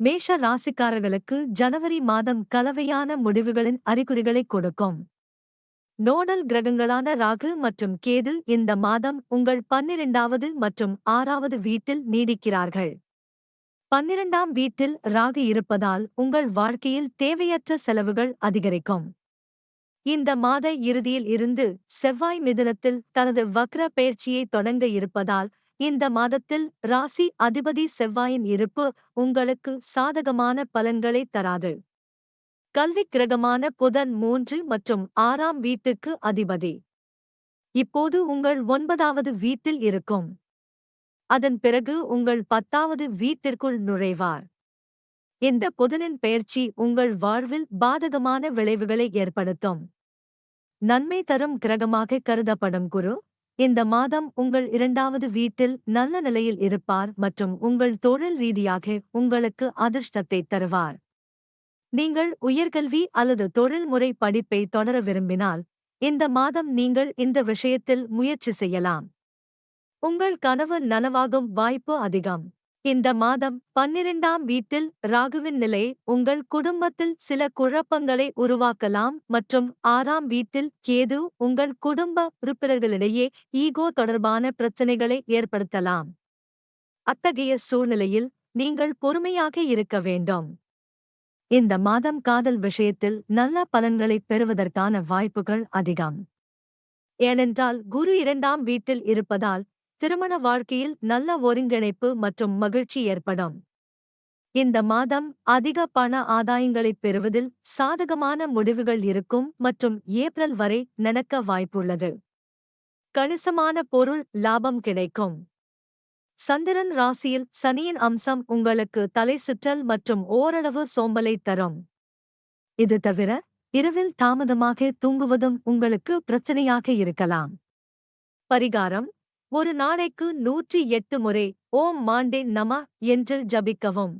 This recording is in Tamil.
மேஷ ராசிக்காரர்களுக்கு ஜனவரி மாதம் கலவையான முடிவுகளின் அறிகுறிகளை கொடுக்கும். நோடல் கிரகங்களான ராகு மற்றும் கேது இந்த மாதம் உங்கள் பன்னிரெண்டாவது மற்றும் ஆறாவது வீட்டில் நீடிக்கிறார்கள். பன்னிரண்டாம் வீட்டில் ராகு இருப்பதால் உங்கள் வாழ்க்கையில் தேவையற்ற செலவுகள் அதிகரிக்கும். இந்த மாத இறுதியில் இருந்து செவ்வாய் மிதனத்தில் தனது வக்ர பயிற்சியை தொடங்க இருப்பதால் இந்த மாதத்தில் ராசி அதிபதி செவ்வாயின் இருப்பு உங்களுக்கு சாதகமான பலன்களை தராது. கல்விக் கிரகமான புதன் மூன்று மற்றும் ஆறாம் வீட்டுக்கு அதிபதி. இப்போது உங்கள் ஒன்பதாவது வீட்டில் இருக்கும். அதன் பிறகு உங்கள் பத்தாவது வீட்டிற்குள் நுழைவார். இந்த புதனின் பெயர்ச்சி உங்கள் வாழ்வில் பாதகமான விளைவுகளை ஏற்படுத்தும். நன்மை தரும் கிரகமாக கருதப்படும் குரு. இந்த மாதம் உங்கள் இரண்டாவது வீட்டில் நல்ல நிலையில் இருப்பார் மற்றும் உங்கள் தொழில் ரீதியாக உங்களுக்கு அதிர்ஷ்டத்தை தருவார். நீங்கள் உயர்கல்வி அல்லது தொழில்முறை படிப்பை தொடர விரும்பினால் இந்த மாதம் நீங்கள் இந்த விஷயத்தில் முயற்சி செய்யலாம். உங்கள் கனவு நனவாகும் வாய்ப்பு அதிகம். இந்த மாதம் பன்னிரெண்டாம் வீட்டில் ராகுவின் நிலை உங்கள் குடும்பத்தில் சில குழப்பங்களை உருவாக்கலாம் மற்றும் ஆறாம் வீட்டில் கேது உங்கள் குடும்ப உறுப்பினர்களிடையே ஈகோ தொடர்பான பிரச்சினைகளை ஏற்படுத்தலாம். அத்தகைய சூழ்நிலையில் நீங்கள் பொறுமையாக இருக்க வேண்டும். இந்த மாதம் காதல் விஷயத்தில் நல்ல பலன்களை பெறுவதற்கான வாய்ப்புகள் அதிகம். ஏனென்றால் குரு இரண்டாம் வீட்டில் இருப்பதால் திருமண வாழ்க்கையில் நல்ல ஒருங்கிணைப்பு மற்றும் மகிழ்ச்சி ஏற்படும். இந்த மாதம் அதிக பண ஆதாயங்களைப் பெறுவதில் சாதகமான முடிவுகள் இருக்கும் மற்றும் ஏப்ரல் வரை நடக்க வாய்ப்புள்ளது. கணிசமான பொருள் லாபம் கிடைக்கும். சந்திரன் ராசியில் சனியின் அம்சம் உங்களுக்கு தலை சுற்றல் மற்றும் ஓரளவு சோம்பலை தரும். இது தவிர இரவில் தாமதமாக தூங்குவதும் உங்களுக்கு பிரச்சனையாக இருக்கலாம். பரிகாரம் ஒரு நாளைக்கு நூற்றி எட்டு முறை ஓம் மாண்டே நம என்று ஜபிக்கவும்.